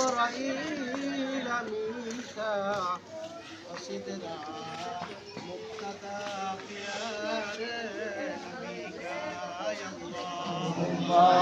جبرائيل ميكا وسيدنا مقتدى خيار نبيك يا الله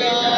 কেহ,